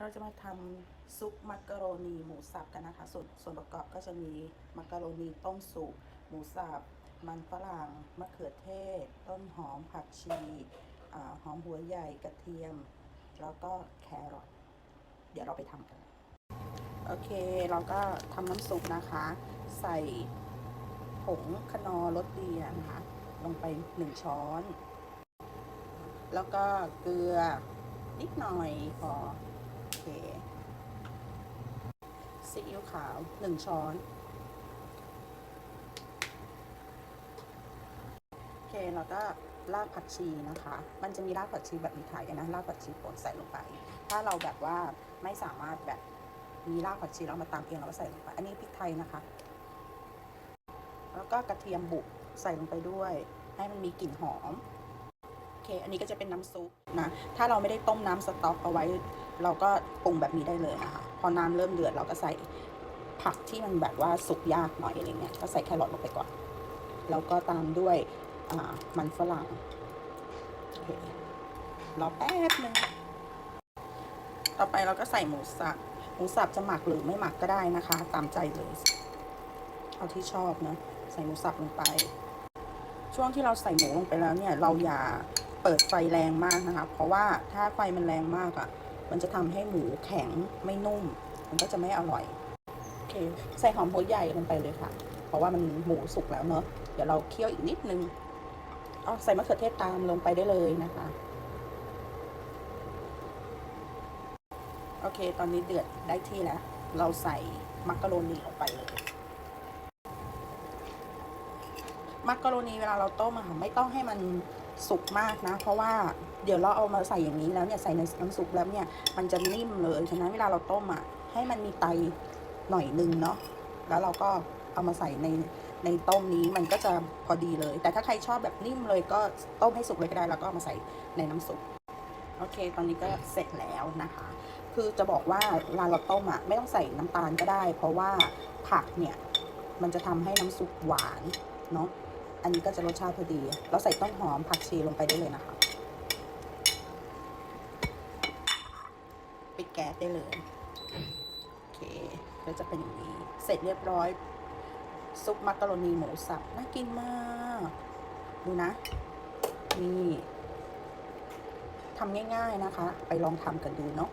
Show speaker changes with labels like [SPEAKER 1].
[SPEAKER 1] เราจะมาทำซุปมักกะโรนีหมูสับกันนะคะ ส่วนส่วนประกอบก็จะมีมักกะโรนีต้มสุกหมูสับ มันฝรั่งมะเขือเทศ ต้นหอมผักชีอหอมหัวใหญ่กระเทียม แล้วก็แครอทเดี๋ยวเราไปทำกัน โอเค เราก็ทำน้ำซุปนะคะ ใส่ผงคนอรสดีนะคะ ลงไปหนึ่งช้อน แล้วก็เกลือนิดหน่อยพอ โอเค ซีอิ๊วขาวหนึ่งช้อน โอเคแล้วก็รากผักชีนะคะ มันจะมีรากผักชีแบบมีขายนะรากผักชีป่นใส่ลงไป ถ้าเราแบบว่าไม่สามารถแบบมีรากผักชีเรามาตำเองเราก็ใส่ลงไป อันนี้พริกไทยนะคะ แล้วก็กระเทียมบุกใส่ลงไปด้วย ให้มันมีกลิ่นหอม โอเค อันนี้ก็จะเป็นน้ำซุปนะ ถ้าเราไม่ได้ต้มน้ำสต๊อกเอาไว้ เราก็ปรุงแบบนี้ได้เลยนะคะ พอน้ำเริ่มเดือดเราก็ใส่ผักที่มันแบบว่าสุกยากหน่อยอะไรเงี้ยก็ใส่แครอทลงไปก่อน แล้วก็ตามด้วยมันฝรั่งเรอแป๊บนึงต่อไปเราก็ใส่หมูสับหมูสับจะหมักหรือไม่หมักก็ได้นะคะ ตามใจเลย เอาที่ชอบนะใส่หมูสับลงไป ช่วงที่เราใส่หมูลงไปแล้วเนี่ย เราอย่าเปิดไฟแรงมากนะคะ เพราะว่าถ้าไฟมันแรงมากอะ่ะ มันจะทำให้หมูแข็งไม่นุ่ม มันก็จะไม่อร่อย โอเค ใส่หอมหัวใหญ่ลงไปเลยค่ะ เพราะว่ามันหมูสุกแล้วเนอะเดี๋ยวเราเคี่ยวอีกนิดนึงอ๋อใส่มะเขือเทศตามลงไปได้เลยนะคะ โอเค ตอนนี้เดือดได้ที่แล้ว เราใส่มักกะโรนีลงไปเลย มักกะโรนีเวลาเราต้มอะค่ะไม่ต้องให้มัน สุกมากนะ เพราะว่าเดี๋ยวเราเอามาใส่อย่างนี้แล้วเนี่ยใส่ในน้ำซุปแล้วเนี่ยมันจะนิ่มเลยฉะนั้นเวลาเราต้มอะให้มันมีไตหน่อยนึงเนาะแล้วเราก็เอามาใส่ในในต้มนี้มันก็จะพอดีเลย แต่ถ้าใครชอบแบบนิ่มเลยก็ต้มให้สุกเลยก็ได้แล้วก็เอามาใส่ในน้ำซุปโอเค ตอนนี้ก็เสร็จแล้วนะคะ คือจะบอกว่าเวลาเราต้มอะไม่ต้องใส่น้ำตาลก็ได้ เพราะว่าผักเนี่ย มันจะทำให้น้ำซุปหวานเนาะ อันนี้ก็จะรสชาติพอดี เราใส่ต้นหอมผักชีลงไปได้เลยนะคะปิดแก๊สได้เลยโอเคก็จะเป็นอย่างนี้เสร็จเรียบร้อยซุปมักกะโรนีหมูสับน่ากินมากดูนะนี่ทำง่าย ๆนะคะ ไปลองทำกันดูเนาะ